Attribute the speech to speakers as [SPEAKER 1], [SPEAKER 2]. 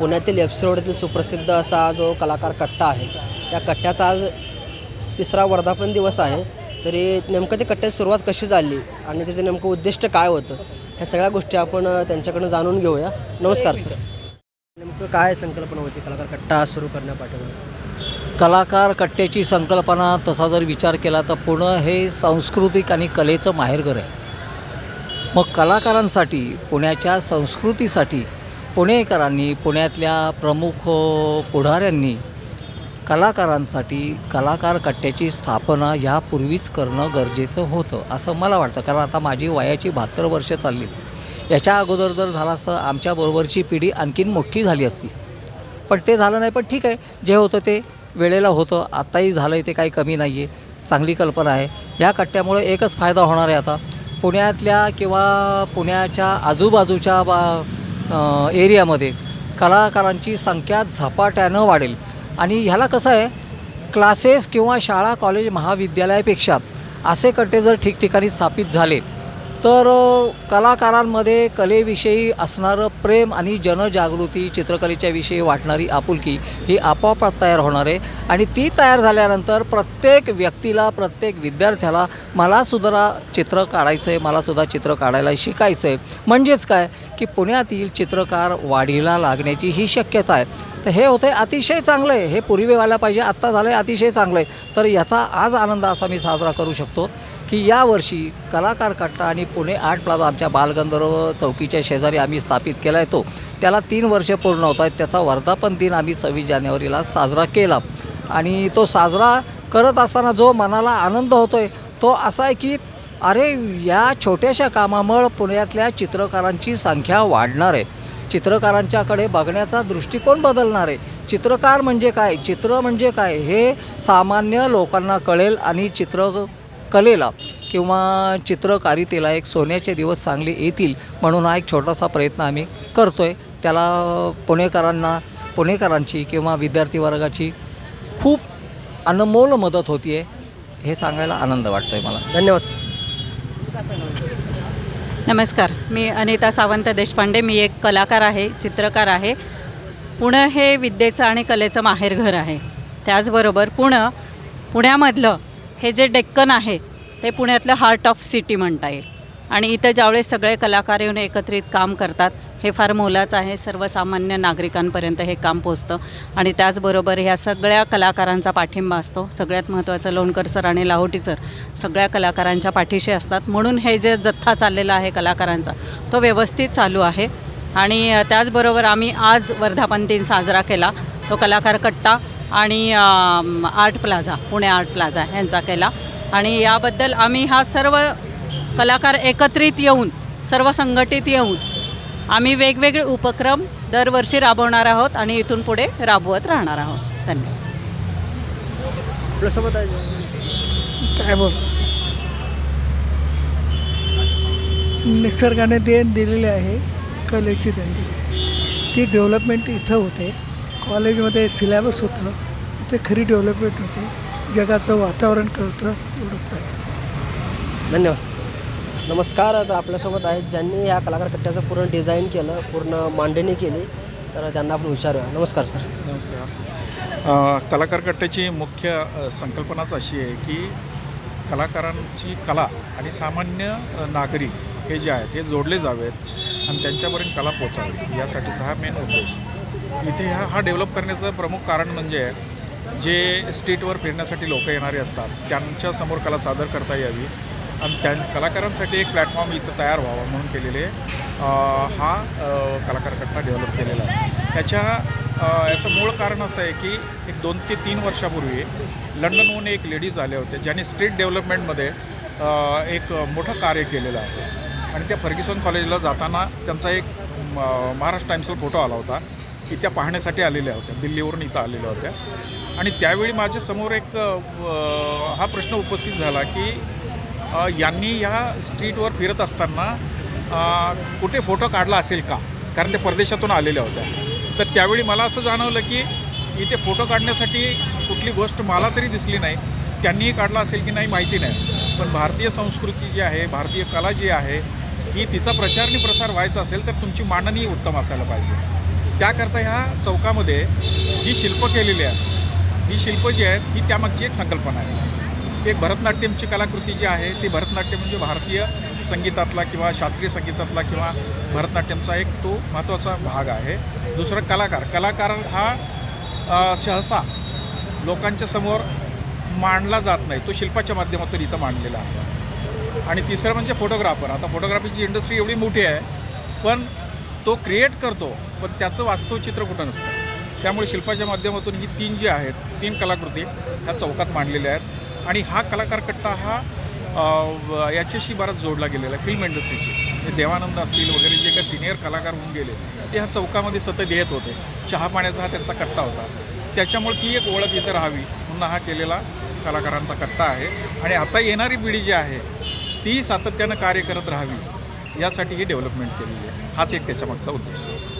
[SPEAKER 1] पुण्यातील एफ रोडतील सुप्रसिद्ध असा जो कलाकार कट्टा आहे त्या कट्ट्याचा आज तिसरा वर्धापन दिवस आहे. तरी नेमकं ते कट्ट्याची सुरुवात कशी झाली आणि त्याचं नेमकं उद्दिष्ट काय होतं ह्या सगळ्या गोष्टी आपण त्यांच्याकडनं जाणून घेऊया. नमस्कार सर. नेमकं काय संकल्पना होती कलाकार कट्टा सुरू करण्यापाठीमागे?
[SPEAKER 2] कलाकार कट्ट्याची संकल्पना तसा जर विचार केला तर पुणं हे सांस्कृतिक आणि कलेचं माहेरघर आहे. मग कलाकारांसाठी पुण्याच्या संस्कृतीसाठी पुणेकरांनी पुण्यातल्या प्रमुख पुढाऱ्यांनी कलाकारांसाठी कलाकार कट्ट्याची स्थापना यापूर्वीच करणं गरजेचं होतं असं मला वाटतं. कारण आता माझी वयाची बहात्तर वर्ष चालली. याच्या अगोदर जर झालं असतं आमच्याबरोबरची पिढी आणखीन मोठी झाली असती. पण ते झालं नाही पण ठीक आहे. जे होतं ते वेळेला होतं. आत्ताही झालं आहे ते काही कमी नाही आहे चांगली कल्पना आहे. या कट्ट्यामुळे एकच फायदा होणार आहे आता. पुण्यातल्या किंवा पुण्याच्या आजूबाजूच्या बा एरियामध्ये कलाकारांची संख्या झपाट्यानं वाढेल. आणि ह्याला कसं आहे क्लासेस किंवा शाळा कॉलेज महाविद्यालयापेक्षा असे कट्टे जर ठिकठिकाणी स्थापित झाले तर कलाकारांमध्ये कलेविषयी असणारं प्रेम आणि जनजागृती चित्रकलेच्या विषयी वाटणारी आपुलकी ही आपोआप तयार होणार आहे. आणि ती तयार झाल्यानंतर प्रत्येक व्यक्तीला प्रत्येक विद्यार्थ्याला मला सुद्धा चित्र काढायचं आहे मला सुद्धा चित्र काढायला शिकायचं आहे म्हणजेच काय? की पुण्यातील चित्रकार वाढीला लागण्याची ही शक्यता आहे. तर हे होते अतिशय चांगलं आहे. हे पूर्वी व्हायला पाहिजे आत्ता झालं आहे अतिशय चांगलं आहे. तर याचा आज आनंद असा मी साजरा करू शकतो. की यावर्षी कलाकार कट्टा आणि पुणे आर्ट प्लाझा आमच्या बालगंधर्व चौकीच्या शेजारी आम्ही स्थापित केला आहे तो. त्याला तीन वर्ष पूर्ण होत आहेत. त्याचा वर्धापन दिन आम्ही सव्वीस जानेवारीला साजरा केला. आणि तो साजरा करत असताना जो मनाला आनंद होतो आहे तो असा आहे की अरे या छोट्याशा कामामुळं पुण्यातल्या चित्रकारांची संख्या वाढणार आहे. चित्रकारांच्याकडे बघण्याचा दृष्टिकोन बदलणार आहे. चित्रकार म्हणजे काय? चित्र म्हणजे काय? हे सामान्य लोकांना कळेल आणि चित्र कलेला किंवा चित्रकारितेला एक सोन्याचे दिवस चांगले येतील म्हणून हा एक छोटासा प्रयत्न आम्ही करतो आहे त्याला पुणेकरांना पुणेकरांची किंवा विद्यार्थी वर्गाची खूप अनमोल मदत होती आहे हे सांगायला आनंद वाटतो आहे मला.
[SPEAKER 1] धन्यवाद
[SPEAKER 3] नमस्कार मी अनिता सावंत देशपांडे मी एक कलाकार आहे चित्रकार आहे. पुणं हे विद्येचं आणि कलेचं माहेरघर आहे. त्याचबरोबर पुणं पुण्यामधलं हे जे डेक्कन आहे ते पुण्यातलं हार्ट ऑफ सिटी म्हणता येईल. आणि इथं ज्यावेळेस सगळे कलाकार येऊन एकत्रित काम करतात हे फार मोलाचं आहे. सर्वसामान्य नागरिकांपर्यंत हे काम पोचतं आणि त्याचबरोबर ह्या सगळ्या कलाकारांचा पाठिंबा असतो. सगळ्यात महत्त्वाचं लोणकर सर आणि लाहोटी सर सगळ्या कलाकारांच्या पाठीशी असतात. म्हणून हे जे जथ्था चाललेला आहे कलाकारांचा तो व्यवस्थित चालू आहे. आणि त्याचबरोबर आम्ही आज वर्धापन दिन साजरा केला. तो कलाकार कट्टा आणि art plaza Pune art plaza यांचा केला. आणि याबद्दल आम्ही हा सर्व कलाकार एकत्रित येऊन सर्व संघटित येऊन आम्ही वेगवेगळे उपक्रम दरवर्षी राबवणार आहोत आणि इथून पुढे राबवत राहणार आहोत. धन्यवाद.
[SPEAKER 4] काय बोल? निसर्गाने देण दिलेली आहे कलेची देण दिलेली आहे. ती डेव्हलपमेंट इथं होते. कॉलेजमध्ये सिलेबस होतं. इथे खरी डेव्हलपमेंट होते. जगाचं वातावरण कळतं एवढंच आहे.
[SPEAKER 1] धन्यवाद. नमस्कार आता आपल्यासोबत आहेत ज्यांनी या कलाकार कट्ट्याचं पूर्ण डिझाईन केलं पूर्ण मांडणी केली तर त्यांना आपण विचारूया. नमस्कार सर
[SPEAKER 5] नमस्कार. अ, कलाकार कट्ट्याची मुख्य संकल्पनाच अशी आहे की कलाकारांची कला आणि सामान्य नागरिक हे जे आहेत हे जोडले जावेत आणि त्यांच्यापर्यंत कला पोचावी यासाठीचा हा मेन उद्देश. इथे हा हा डेव्हलप करण्याचं प्रमुख कारण म्हणजे जे स्टेटवर फिरण्यासाठी लोक येणारे असतात त्यांच्यासमोर कला सादर करता यावी. आणि त्या कलाकारांसाठी एक प्लॅटफॉर्म इथं तयार व्हावा म्हणून केलेले हा कलाकारकडनं कलाकार कट्टा डेव्हलप केलेला आहे. त्याच्या याचं मूळ कारण असं आहे की एक दोन ते तीन वर्षापूर्वी लंडनहून एक लेडीज आल्या होत्या ज्यांनी स्ट्रीट डेव्हलपमेंटमध्ये एक मोठं कार्य केलेलं आहे. आणि त्या फर्ग्युसन कॉलेजला जाताना त्यांचा एक म- महाराष्ट्र टाइम्सवर फोटो आला होता की त्या पाहण्यासाठी आलेल्या होत्या दिल्लीवरून इथं आलेल्या होत्या. आणि त्यावेळी माझ्यासमोर एक हा प्रश्न उपस्थित झाला की यांनी ह्या स्ट्रीटवर फिरत असताना कुठे फोटो काढला असेल का? कारण ते परदेशातून आलेल्या होत्या. तर त्यावेळी मला असं जाणवलं की इथे फोटो काढण्यासाठी कुठली गोष्ट मला तरी दिसली नाही. त्यांनीही काढला असेल की नाही माहिती नाही. पण भारतीय संस्कृती जी आहे भारतीय कला जी आहे ही तिचा प्रचार आणि प्रसार व्हायचा असेल तर तुमची मांडणी उत्तम असायला पाहिजे. त्याकरता ह्या चौकामध्ये जी शिल्प केलेली आहेत ही शिल्प जी आहेत ही त्यामागची एक संकल्पना आहे. की एक भरतनाट्यमची कलाकृती जी आहे ती भरतनाट्यम म्हणजे भारतीय संगीतातला किंवा शास्त्रीय संगीतातला किंवा भरतनाट्यमचा एक तो महत्त्वाचा भाग आहे. दुसरं कलाकार. कलाकार हा सहसा लोकांच्या समोर मांडला जात नाही. तो शिल्पाच्या माध्यमातून इथं मांडलेला आहे. आणि तिसरं म्हणजे फोटोग्राफर. आता फोटोग्राफीची इंडस्ट्री एवढी मोठी आहे पण तो क्रिएट करतो पण त्याचं वास्तव चित्र कुठं नसतं. त्यामुळे शिल्पाच्या माध्यमातून ही तीन जी आहेत तीन कलाकृती ह्या चौकात मांडलेल्या आहेत. आणि हा कलाकार कट्टा हा व- याच्याशी बराच जोडला गेलेला आहे फिल्म इंडस्ट्रीशी म्हणजे देवानंद असतील वगैरे जे काही सिनियर कलाकार होऊन गेले ते ह्या चौकामध्ये सतत येत होते. चहा पाण्याचा हा त्यांचा कट्टा होता. त्याच्यामुळे ती एक ओळख इथं राहावी म्हणून हा केलेला कलाकारांचा कट्टा आहे. आणि आता येणारी पिढी जी आहे ती सातत्यानं कार्य करत राहावी यासाठी ही डेव्हलपमेंट केलेली आहे. हाच एक त्याच्यामागचा उद्देश. आहे